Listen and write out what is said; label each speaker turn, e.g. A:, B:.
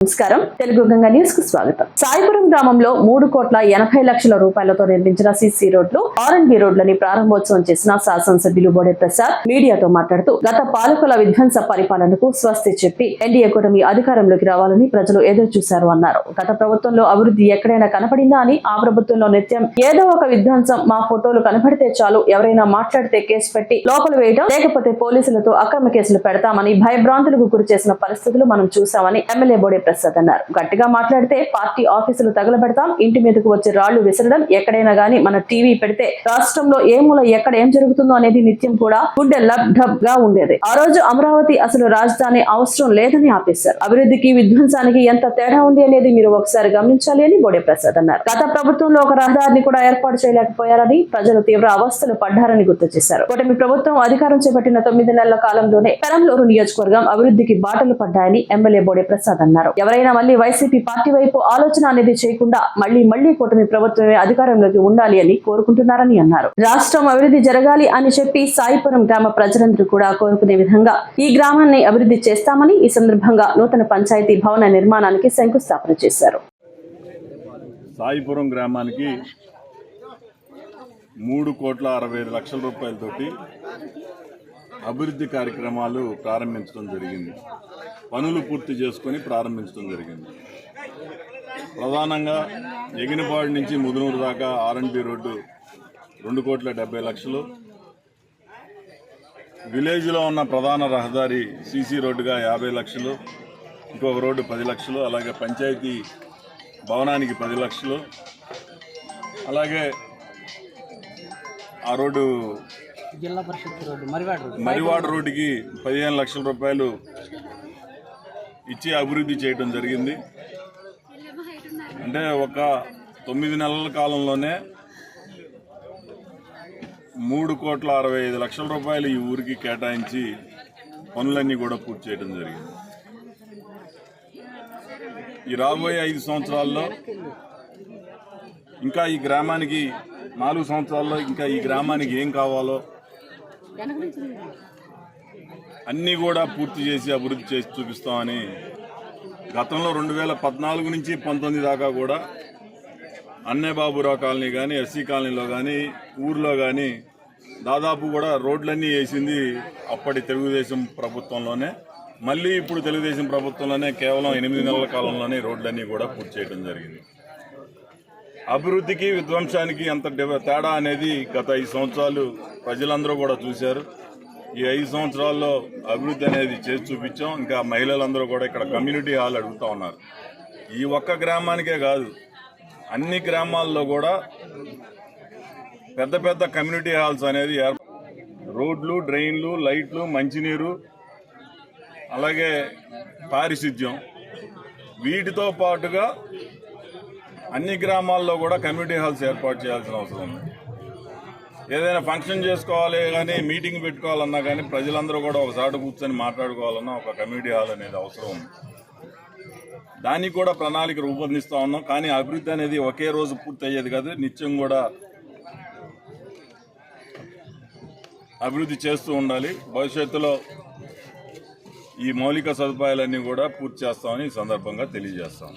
A: నమస్కారం. తెలుగు గంగా న్యూస్కు స్వాగతం. సాయిపురం గ్రామంలో మూడు కోట్ల ఎనభై లక్షల రూపాయలతో నిర్మించిన సిసి రోడ్లు ఆర్ అండ్ బి రోడ్లని ప్రారంభోత్సవం చేసిన శాసనసభ్యులు బోడే ప్రసాద్ మీడియాతో మాట్లాడుతూ గత పాలకుల విధ్వంస పరిపాలనకు స్వస్తి చెప్పి ఎన్డీఏ కూటమి అధికారంలోకి రావాలని ప్రజలు ఎదురు చూశారు అన్నారు. గత ప్రభుత్వంలో అభివృద్ధి ఎక్కడైనా కనపడిందా అని ఆ ప్రభుత్వంలో నిత్యం ఏదో ఒక విధ్వంసం మా ఫోటోలు కనపడితే చాలు ఎవరైనా మాట్లాడితే కేసు పెట్టి లోపల వేయడం లేకపోతే పోలీసులతో అక్రమ కేసులు పెడతామని భయభ్రాంతులకు గురి చేసిన పరిస్థితులు మనం చూశామని ఎమ్మెల్యే బోడే ప్రసాద్ అన్నారు. గట్టిగా మాట్లాడితే పార్టీ ఆఫీసులు తగలబెడతాం ఇంటి మీదకు వచ్చే రాళ్ళు విసరడం ఎక్కడైనా గానీ మన టీవీ పెడితే రాష్ట్రంలో ఏ మూల ఎక్కడ ఏం జరుగుతుందో అనేది నిత్యం కూడా గుండె లబ్గా ఉండేది. ఆ రోజు అమరావతి అసలు రాజధాని అవసరం లేదని ఆపేశారు. అభివృద్ధికి విధ్వంసానికి ఎంత తేడా ఉంది అనేది మీరు ఒకసారి గమనించాలి అని బోడే ప్రసాద్ అన్నారు. గత ప్రభుత్వంలో ఒక రహదారిని కూడా ఏర్పాటు చేయలేకపోయారని ప్రజలు తీవ్ర అవస్థలు పడ్డారని గుర్తు చేశారు. కూటమి ప్రభుత్వం అధికారం చేపట్టిన తొమ్మిది నెలల కాలంలోనే పెరంలూరు నియోజకవర్గం అభివృద్ధికి బాటలు పడ్డాయని ఎమ్మెల్యే బోడే ప్రసాద్ అన్నారు. ఎవరైనా మళ్ళీ వైసీపీ పార్టీ వైపు ఆలోచన అనేది చేయకుండా మళ్ళీ మళ్ళీ కూటమి ప్రభుత్వమే అధికారంలోకి ఉండాలి అని కోరుకుంటున్నారని అన్నారు. రాష్ట్రం అభివృద్ధి జరగాలి అని చెప్పి సాయిపురం గ్రామ ప్రజలందరూ కూడా కోరుకునే విధంగా ఈ గ్రామాన్ని అభివృద్ధి చేస్తామని ఈ సందర్భంగా నూతన పంచాయతీ భవన నిర్మాణానికి శంకుస్థాపన చేశారు.
B: సాయిపురం గ్రామానికి మూడు కోట్ల అరవై ఐదు లక్షల రూపాయలతోటి అభివృద్ధి కార్యక్రమాలు ప్రారంభించడం జరిగింది. పనులు పూర్తి చేసుకొని ప్రారంభించడం జరిగింది. ప్రధానంగా ఎగినపాడు నుంచి ముదునూరు దాకా ఆర్ఎండ్బి రోడ్డు రెండు కోట్ల డెబ్బై లక్షలు. విలేజ్లో ఉన్న ప్రధాన రహదారి సీసీ రోడ్డుగా యాభై లక్షలు. ఇంకొక రోడ్డు పది లక్షలు. అలాగే పంచాయతీ భవనానికి పది లక్షలు. అలాగే ఆ రోడ్డు
C: జిల్లా పరిషత్ రోడ్డు మరివాడ రోడ్డు.
B: మరివాడ రోడ్డుకి పదిహేను లక్షల రూపాయలు ఇచ్చి అభివృద్ధి చేయడం జరిగింది. అంటే ఒక తొమ్మిది నెలల కాలంలోనే మూడు కోట్ల అరవై ఐదు లక్షల రూపాయలు ఈ ఊరికి కేటాయించి పనులన్నీ కూడా పూర్తి చేయడం జరిగింది. ఈ రాబోయే ఐదు సంవత్సరాల్లో ఇంకా ఈ గ్రామానికి నాలుగు సంవత్సరాల్లో ఇంకా ఈ గ్రామానికి ఏం కావాలో అన్నీ కూడా పూర్తి చేసి అభివృద్ధి చేసి చూపిస్తామని గతంలో రెండు వేల పద్నాలుగు నుంచి పంతొమ్మిది దాకా కూడా అన్నే బాబురావు కాలనీ కానీ ఎస్సీ కాలనీలో కానీ ఊర్లో కానీ దాదాపు కూడా రోడ్లన్నీ వేసింది అప్పటి తెలుగుదేశం ప్రభుత్వంలోనే. మళ్ళీ ఇప్పుడు తెలుగుదేశం ప్రభుత్వంలోనే కేవలం ఎనిమిది నెలల కాలంలోనే రోడ్లన్నీ కూడా పూర్తి చేయడం జరిగింది. అభివృద్ధికి విధ్వంసానికి ఎంత తేడా అనేది గత ఐదు సంవత్సరాలు ప్రజలందరూ కూడా చూశారు. ఈ ఐదు సంవత్సరాల్లో అభివృద్ధి అనేది చేసి చూపించాం. ఇంకా మహిళలందరూ కూడా ఇక్కడ కమ్యూనిటీ హాల్ అడుగుతా ఉన్నారు. ఈ ఒక్క గ్రామానికే కాదు అన్ని గ్రామాల్లో కూడా పెద్ద పెద్ద కమ్యూనిటీ హాల్స్ అనేది రోడ్లు డ్రైన్లు లైట్లు మంచినీరు అలాగే పారిశుద్ధ్యం. వీటితో పాటుగా అన్ని గ్రామాల్లో కూడా కమ్యూనిటీ హాల్స్ ఏర్పాటు చేయాల్సిన అవసరం ఉంది. ఏదైనా ఫంక్షన్ చేసుకోవాలి కానీ మీటింగ్ పెట్టుకోవాలన్నా కానీ ప్రజలందరూ కూడా ఒకసారి కూర్చొని మాట్లాడుకోవాలన్నా ఒక కమ్యూనిటీ హాల్ అనేది అవసరం. ఉంది దానికి కూడా ప్రణాళిక రూపొందిస్తూ ఉన్నాం. కానీ అభివృద్ధి అనేది ఒకే రోజు పూర్తి అయ్యేది కాదు నిత్యం కూడా అభివృద్ధి చేస్తూ ఉండాలి. భవిష్యత్తులో ఈ మౌలిక సదుపాయాలన్నీ కూడా పూర్తి చేస్తామని ఈ సందర్భంగా తెలియజేస్తాం.